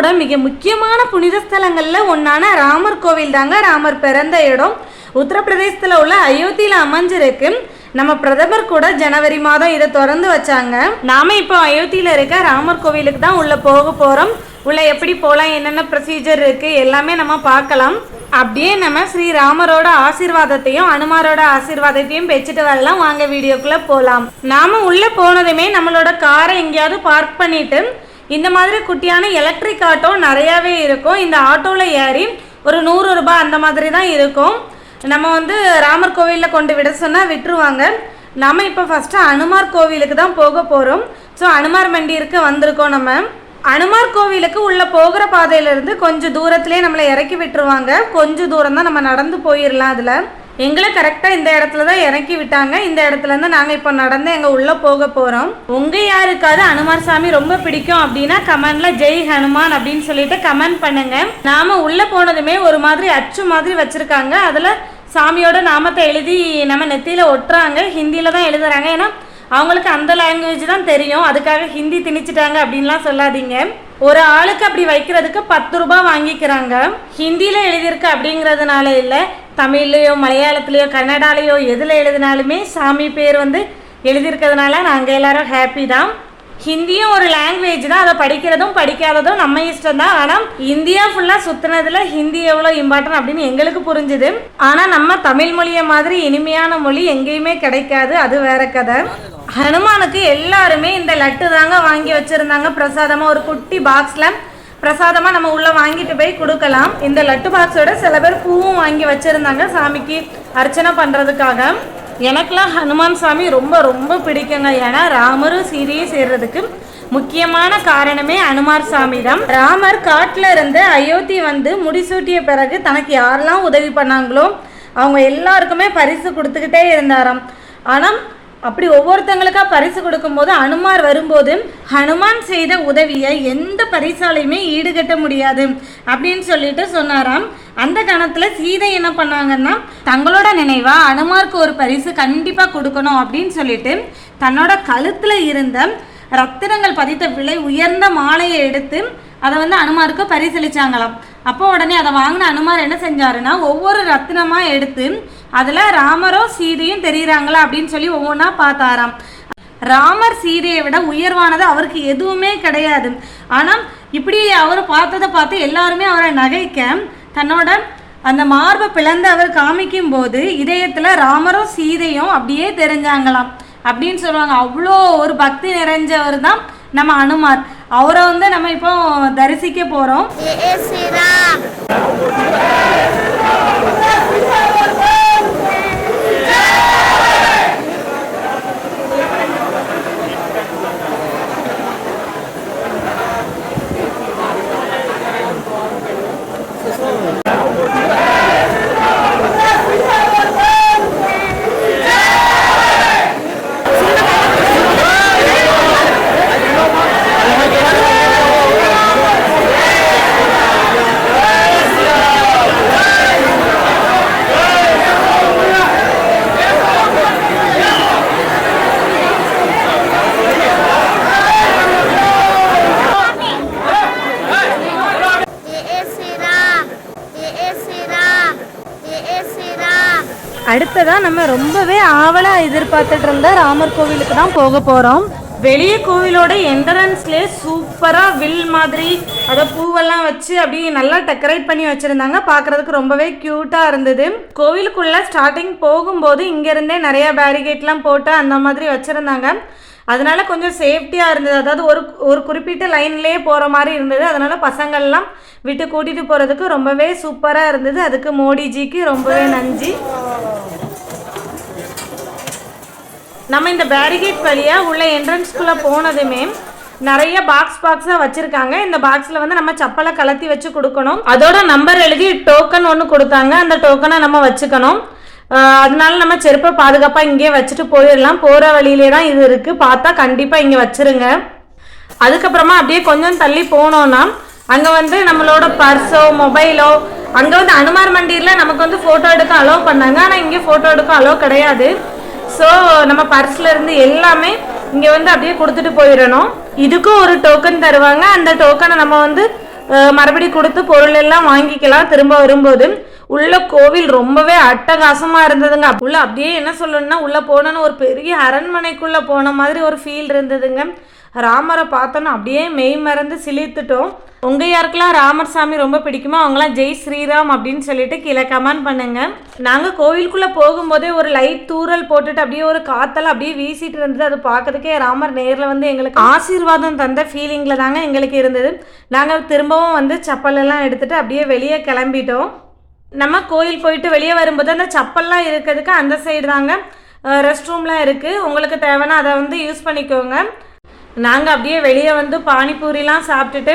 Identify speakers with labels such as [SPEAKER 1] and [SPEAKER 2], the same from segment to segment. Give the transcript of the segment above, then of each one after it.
[SPEAKER 1] இந்தியாவோட மிக முக்கியமான புனித ஸ்தலங்களில் ஒன்றான ராமர் கோவில் தாங்க ராமர் பிறந்த இடம். உத்தரப்பிரதேசத்தில் உள்ள அயோத்தியில் அமைஞ்சிருக்கு. நம்ம பிரதமர் கூட ஜனவரி மாதம் இதை திறந்து வச்சாங்க. நாம இப்போ அயோத்தியில் இருக்க ராமர் கோவிலுக்கு தான் உள்ள போக போகிறோம் உள்ள எப்படி போகலாம் என்னென்ன ப்ரொசீஜர் இருக்கு எல்லாமே நம்ம பார்க்கலாம். அப்படியே நம்ம ஸ்ரீ ராமரோட ஆசீர்வாதத்தையும் அனுமாரோட ஆசீர்வாதத்தையும் பெச்சுட்டு வரலாம். வாங்க வீடியோக்குள்ள போகலாம் நாம உள்ள போனதுமே நம்மளோட காரை எங்கேயாவது பார்க் பண்ணிட்டு இந்த மாதிரி குட்டியான எலக்ட்ரிக் ஆட்டோ நிறையாவே இருக்கும். இந்த ஆட்டோவில் ஏறி ஒரு நூறு ரூபாய் அந்த மாதிரி தான் இருக்கும். நம்ம வந்து ராமர் கோவிலில் கொண்டு விட சொன்னால் விட்டுருவாங்க. நம்ம இப்போ ஃபஸ்ட்டு அனுமார் கோவிலுக்கு தான் போக போகிறோம் ஸோ அனுமார் மண்டியிற்கு வந்திருக்கோம் நம்ம. அனுமார் கோவிலுக்கு உள்ளே போகிற பாதையிலேருந்து கொஞ்சம் தூரத்திலே நம்மளை இறக்கி விட்டுருவாங்க. கொஞ்சம் தூரம் தான் நம்ம நடந்து போயிடலாம் அதில். எங்களை கரெக்டாக இந்த இடத்துல தான் இறக்கி விட்டாங்க. இந்த இடத்துல இருந்து நாங்கள் இப்போ நடந்து எங்கள் உள்ளே போக போகிறோம் உங்கள் யாருக்காவது அனுமார் சாமி ரொம்ப பிடிக்கும் அப்படின்னா கமெண்ட்ல ஜெய் ஹனுமான் அப்படின்னு சொல்லிட்டு கமெண்ட் பண்ணுங்க. நாம உள்ளே போனதுமே ஒரு மாதிரி அச்சு மாதிரி வச்சிருக்காங்க. அதில் சாமியோட நாமத்தை எழுதி நம்ம நெத்தியில் ஒட்டுறாங்க. ஹிந்தியில் தான் எழுதுறாங்க. ஏன்னா அவங்களுக்கு அந்த லாங்குவேஜ் தான் தெரியும். அதுக்காக ஹிந்தி திணிச்சிட்டாங்க அப்படின்லாம் சொல்லாதீங்க. ஒரு ஆளுக்கு அப்படி வைக்கிறதுக்கு பத்து ரூபாய் வாங்கிக்கிறாங்க. ஹிந்தியில் எழுதியிருக்கு அப்படிங்கிறதுனால இல்லை தமிழ்லையோ மலையாளத்துலேயோ கன்னடாலேயோ எதில் எழுதினாலுமே சாமி பேர் வந்து எழுதியிருக்கிறதுனால நாங்கள் எல்லாரும் ஹாப்பி தான். ஹிந்தியும் ஒரு லாங்குவேஜ் தான். அதை படிக்கிறதும் படிக்காததும் நம்ம இஷ்டம் தான். ஆனால் இந்தியா ஃபுல்லாக சுற்றுனதில் ஹிந்தி எவ்வளோ இம்பார்ட்டன் அப்படின்னு எங்களுக்கு புரிஞ்சுது. ஆனால் நம்ம தமிழ் மொழியை மாதிரி இனிமையான மொழி எங்கேயுமே கிடைக்காது. அது வேற கதை. ஹனுமானுக்கு எல்லாருமே இந்த லட்டு தாங்க வாங்கி வச்சுருந்தாங்க. பிரசாதமாக ஒரு குட்டி பாக்ஸில் பிரசாதமாக நம்ம உள்ளே வாங்கிட்டு போய் கொடுக்கலாம். இந்த லட்டு பாக்ஸோட சில பேர் பூவும் வாங்கி வச்சுருந்தாங்க சாமிக்கு அர்ச்சனை பண்ணுறதுக்காக எனக்கெலாம் ஹனுமான் சாமி ரொம்ப ரொம்ப பிடிக்குங்க. ஏன்னா ராமரும் சீரியும் சேர்றதுக்கு முக்கியமான காரணமே அனுமார் சாமி தான் ராமர் காட்டில் இருந்து அயோத்தி வந்து முடிசூட்டிய பிறகு தனக்கு யாரெல்லாம் உதவி பண்ணாங்களோ அவங்க எல்லாருக்குமே பரிசு கொடுத்துக்கிட்டே இருந்தாராம். ஆனால் அப்படி ஒவ்வொருத்தங்களுக்காக பரிசு கொடுக்கும்போது அனுமார் வரும்போது ஹனுமான் செய்த உதவியை எந்த பரிசாலையுமே ஈடுகட்ட முடியாது அப்படின்னு சொல்லிட்டு சொன்னாராம். அந்த கணத்தில் சீதை என்ன பண்ணாங்கன்னா தங்களோட நினைவா அனுமாருக்கு ஒரு பரிசு கண்டிப்பாக கொடுக்கணும் அப்படின்னு சொல்லிட்டு தன்னோட கழுத்தில் இருந்த ரத்தினங்கள் பதித்த விலை உயர்ந்த மாலையை எடுத்து அதை வந்து அனுமாருக்கு பரிசளிச்சாங்களாம். அப்போ உடனே அதை வாங்கின அனுமார் என்ன செஞ்சாருன்னா ஒவ்வொரு ரத்தினமாக எடுத்து அதில் ராமரோ சீதையும் தெரிகிறாங்களா அப்படின்னு சொல்லி ஒவ்வொன்றா பார்த்தாராம் ராமர் சீதையை விட உயர்வானது அவருக்கு எதுவுமே கிடையாது. ஆனால் இப்படி அவர் பார்த்ததை பார்த்து எல்லாருமே அவரை நகைக்க தன்னோட அந்த மார்பை பிளந்து அவர் காமிக்கும் போது இதயத்தில் ராமரும் சீதையும் அப்படியே தெரிஞ்சாங்களாம். அப்படின்னு சொல்லுவாங்க. அவ்வளோ ஒரு பக்தி நிறைஞ்சவர் தான் நம்ம அனுமார். அவரை வந்து நம்ம இப்போ தரிசிக்க போகிறோம் அடுத்ததாக நம்ம ரொம்பவே ஆவலா எதிர்பார்த்துட்டு இருந்த ராமர் கோவிலுக்கு தான் போக போறோம். வெளியே கோவிலோட என்ட்ரன்ஸ்லேயே சூப்பராக வில் மாதிரி அதை பூவெல்லாம் வச்சு அப்படியே நல்லா டெக்கரேட் பண்ணி வச்சுருந்தாங்க. பார்க்குறதுக்கு ரொம்பவே க்யூட்டாக இருந்தது. கோவிலுக்குள்ளே ஸ்டார்டிங் போகும்போது இங்கேருந்தே நிறையா பேரிகேட்லாம் போட்டு அந்த மாதிரி வச்சுருந்தாங்க. அதனால கொஞ்சம் சேஃப்டியாக இருந்தது. அதாவது ஒரு ஒரு குறிப்பிட்ட லைன்லேயே போகிற மாதிரி இருந்தது. அதனால் பசங்கள்லாம் விட்டு கூட்டிகிட்டு போகிறதுக்கு ரொம்பவே சூப்பராக இருந்தது. அதுக்கு மோடிஜிக்கு ரொம்பவே நன்றி. நம்ம இந்த பேரிகேட் வழியாக உள்ள என்ட்ரன்ஸ்குள்ளே போனதுமே நிறைய பாக்ஸ் பாக்ஸாக வச்சுருக்காங்க. இந்த பாக்ஸில் வந்து நம்ம சப்பலை கலத்தி வச்சு கொடுக்கணும். அதோட நம்பர் எழுதி டோக்கன் ஒன்று கொடுத்தாங்க. அந்த டோக்கனை நம்ம வச்சுக்கணும். அதனால நம்ம செருப்பை பாதுகாப்பாக இங்கேயே வச்சுட்டு போயிடலாம். போகிற வழியிலே தான் இது இருக்குது பார்த்தா கண்டிப்பாக இங்கே வச்சிருங்க. அதுக்கப்புறமா அப்படியே கொஞ்சம் தள்ளி போனோன்னா அங்கே வந்து நம்மளோட பர்ஸோ மொபைலோ அங்கே வந்து அனுமார் மண்டியில் நமக்கு வந்து ஃபோட்டோ எடுக்க அலோவ் பண்ணாங்க. ஆனால் இங்கே ஃபோட்டோ எடுக்க அலோவ் கிடையாது. ஸோ நம்ம பர்ஸ்ல இருந்து எல்லாமே இங்கே வந்து அப்படியே கொடுத்துட்டு போயிடணும். இதுக்கும் ஒரு டோக்கன் தருவாங்க. அந்த டோக்கனை நம்ம வந்து மறுபடியும் கொடுத்து பொருள் எல்லாம் வாங்கிக்கலாம் திரும்ப வரும்போது. உள்ள கோவில் ரொம்பவே அட்டகாசமாக இருந்ததுங்க. உள்ள அப்படியே என்ன சொல்லணும்னா உள்ளே போனோன்னு ஒரு பெரிய அரண்மனைக்குள்ளே போன மாதிரி ஒரு ஃபீல் இருந்ததுங்க. ராமரை பார்த்தோன்னா அப்படியே மெய் மறந்து சிலிர்த்துட்டோம். உங்க யாருக்கெல்லாம் ராமர் சாமி ரொம்ப பிடிக்குமோ அவங்களாம் ஜெய் ஸ்ரீராம் அப்படின்னு சொல்லிட்டு கீழே கமெண்ட் பண்ணுங்க. நாங்கள் கோவிலுக்குள்ளே போகும்போதே ஒரு லைட் தூறல் போட்டுட்டு அப்படியே ஒரு காத்தல் அப்படியே வீசிட்டு இருந்தது. அது பார்க்கறதுக்கே ராமர் நேரில் வந்து எங்களுக்கு ஆசீர்வாதம் தந்த ஃபீலிங்கில் தாங்க எங்களுக்கு இருந்தது. நாங்கள் திரும்பவும் வந்து செப்பல் எடுத்துகிட்டு அப்படியே வெளியே கிளம்பிட்டோம். நம்ம கோயில் போயிட்டு வெளியே வரும்போது அந்த செப்பல்லாம் இருக்கிறதுக்கு அந்த சைடு தாங்க ரெஸ்ட் ரூம்லாம் இருக்குது உங்களுக்கு தேவைன்னா அதை வந்து யூஸ் பண்ணிக்கோங்க. நாங்கள் அப்படியே வெளியே வந்து பானிபூரிலாம் சாப்பிட்டுட்டு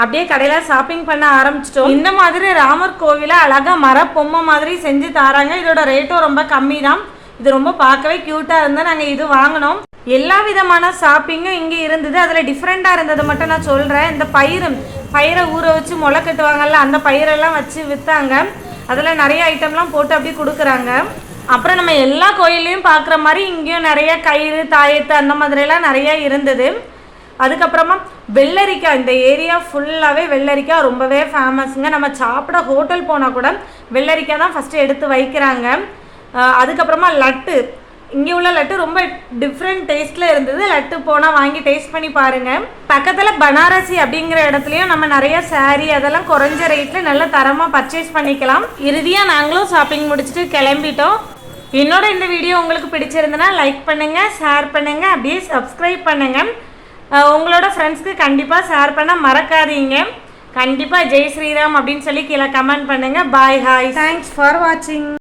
[SPEAKER 1] அப்படியே கடையில் ஷாப்பிங் பண்ண ஆரம்பிச்சிட்டோம். இந்த மாதிரி ராமர் கோவிலை அழகாக மர பொம்மை மாதிரி செஞ்சு தராங்க. இதோட ரேட்டும் ரொம்ப கம்மி தான் இது ரொம்ப பார்க்கவே க்யூட்டாக இருந்தால் நாங்கள் இது வாங்கினோம். எல்லா விதமான ஷாப்பிங்கும் இங்கே இருந்தது. அதில் டிஃப்ரெண்ட்டாக இருந்தது மட்டும் நான் சொல்கிறேன் இந்த பயிறு பயிரை ஊற வச்சு முளை கட்டுவாங்கல்ல அந்த பயிரெல்லாம் வச்சு விற்றாங்க அதில் நிறைய ஐட்டம்லாம் போட்டு அப்படியே கொடுக்குறாங்க. அப்புறம் நம்ம எல்லா கோயிலையும் பார்க்குற மாதிரி இங்கேயும் நிறைய கயிறு தாயத்து அந்த மாதிரிலாம் நிறைய இருந்தது. அதுக்கப்புறமா வெள்ளரிக்காய் இந்த ஏரியா ஃபுல்லாகவே வெள்ளரிக்காய் ரொம்பவே ஃபேமஸுங்க நம்ம சாப்பிட ஹோட்டல் போனால் கூட வெள்ளரிக்காய் தான் ஃபஸ்ட்டு எடுத்து வைக்கிறாங்க. அதுக்கப்புறமா லட்டு. இங்கே உள்ள லட்டு ரொம்ப டிஃப்ரெண்ட் டேஸ்ட்டில் இருந்தது. லட்டு போனால் வாங்கி டேஸ்ட் பண்ணி பாருங்கள் பக்கத்தில் பனாரசி அப்படிங்கிற இடத்துலையும் நம்ம நிறைய சாரீ அதெல்லாம் குறைஞ்ச ரேட்டில் நல்ல தரமாக பர்ச்சேஸ் பண்ணிக்கலாம். இறுதியாக நாங்களும் ஷாப்பிங் முடிச்சுட்டு கிளம்பிட்டோம். என்னோட இந்த வீடியோ உங்களுக்கு பிடிச்சிருந்தனா லைக் பண்ணுங்கள் ஷேர் பண்ணுங்கள் அப்படியே சப்ஸ்கிரைப் பண்ணுங்கள் உங்களோட ஃப்ரெண்ட்ஸ்க்கு கண்டிப்பாக ஷேர் பண்ண மறக்காதீங்க. கண்டிப்பாக ஜெய் ஸ்ரீராம் அப்படின்னு சொல்லி கீழே கமெண்ட் பண்ணுங்கள் பாய் ஹாய் தேங்க்ஸ் ஃபார் வாட்சிங்